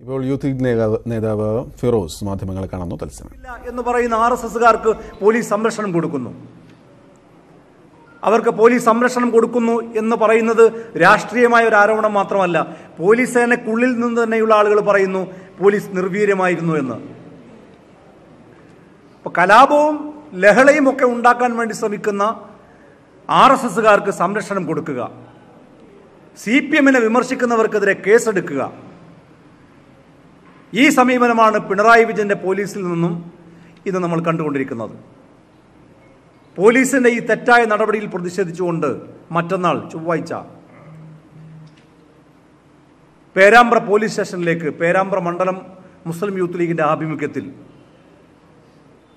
ഇപ്പോൾ youth league നേതാവ് ഫിറോസ് മാധ്യമങ്ങളെ കാണുന്നു തത്സമയം. എന്ന് പറയുന്ന ആർ എസ് എസുകാർക്ക് പോലീസ് സംരക്ഷണം കൊടുക്കുന്നു. അവർക്ക് പോലീസ് സംരക്ഷണം കൊടുക്കുന്നു എന്ന് പറയുന്നത് രാഷ്ട്രീയമായ ഒരു ആരോപണം മാത്രമല്ല. പോലീസ് സേനക്കുള്ളിൽ നിന്ന് തന്നെയുള്ള ആളുകൾ പറയുന്നു പോലീസ് നിർവീര്യമായിരുന്നു എന്ന്. ഇപ്പൊ കലാപവും ലഹളയും ഒക്കെ ഉണ്ടാക്കാൻ വേണ്ടി ശ്രമിക്കുന്ന ആർ എസ് എസുകാർക്ക് സംരക്ഷണം കൊടുക്കുക. സി പി എമ്മിനെ വിമർശിക്കുന്നവർക്കെതിരെ കേസെടുക്കുക. ഈ സമീപനമാണ് പിണറായി വിജയന്റെ പോലീസിൽ നിന്നും ഇത് നമ്മൾ കണ്ടുകൊണ്ടിരിക്കുന്നത്. പോലീസിന്റെ ഈ തെറ്റായ നടപടിയിൽ പ്രതിഷേധിച്ചുകൊണ്ട് മറ്റന്നാൾ ചൊവ്വാഴ്ച പേരാമ്പ്ര പോലീസ് സ്റ്റേഷനിലേക്ക് പേരാമ്പ്ര മണ്ഡലം മുസ്ലിം യൂത്ത് ലീഗിന്റെ ആഭിമുഖ്യത്തിൽ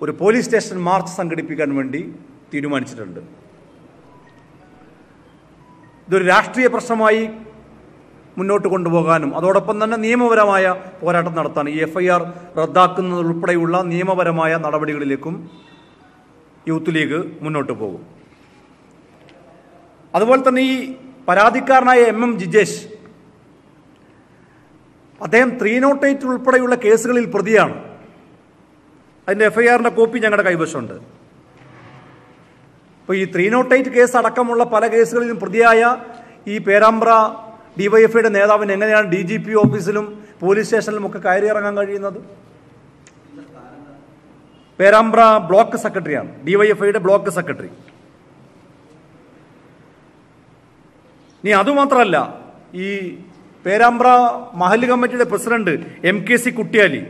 ഒരു പോലീസ് സ്റ്റേഷൻ മാർച്ച് സംഘടിപ്പിക്കാൻ വേണ്ടി തീരുമാനിച്ചിട്ടുണ്ട്. ഇതൊരു രാഷ്ട്രീയ പ്രശ്നമായി മുന്നോട്ട് കൊണ്ടുപോകാനും അതോടൊപ്പം തന്നെ നിയമപരമായ പോരാട്ടം നടത്താൻ ഈ എഫ് ഐ ആർ റദ്ദാക്കുന്നതുൾപ്പെടെയുള്ള നിയമപരമായ നടപടികളിലേക്കും യൂത്ത് ലീഗ് മുന്നോട്ട് പോകും. അതുപോലെ തന്നെ ഈ പരാതിക്കാരനായ എം എം ജിജേഷ് അദ്ദേഹം ത്രീ നോട്ട് എയ്റ്റ് ഉൾപ്പെടെയുള്ള കേസുകളിൽ പ്രതിയാണ്. അതിന്റെ എഫ് ഐ ആറിന്റെ കോപ്പി ഞങ്ങളുടെ കൈവശമുണ്ട്. അപ്പോൾ ഈ ത്രീ നോട്ട് എയ്റ്റ് കേസ് അടക്കമുള്ള പല കേസുകളിലും പ്രതിയായ ഈ പേരാമ്പ്ര ഡിവൈഎഫ്ഐയുടെ നേതാവിന് എങ്ങനെയാണ് ഡി ജി പി ഓഫീസിലും പോലീസ് സ്റ്റേഷനിലും ഒക്കെ കയറി ഇറങ്ങാൻ കഴിയുന്നത്? പേരാമ്പ്ര ബ്ലോക്ക് സെക്രട്ടറിയാണ്. ഡിവൈഎഫ്ഐയുടെ ബ്ലോക്ക് സെക്രട്ടറി. ഇനി അതുമാത്രമല്ല ഈ പേരാമ്പ്ര മഹല്ല് കമ്മിറ്റിയുടെ president M K C Kuttiyali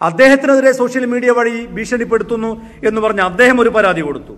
അദ്ദേഹത്തിനെതിരെ സോഷ്യൽ മീഡിയ വഴി ഭീഷണിപ്പെടുത്തുന്നു എന്ന് പറഞ്ഞ് അദ്ദേഹം ഒരു പരാതി കൊടുത്തു.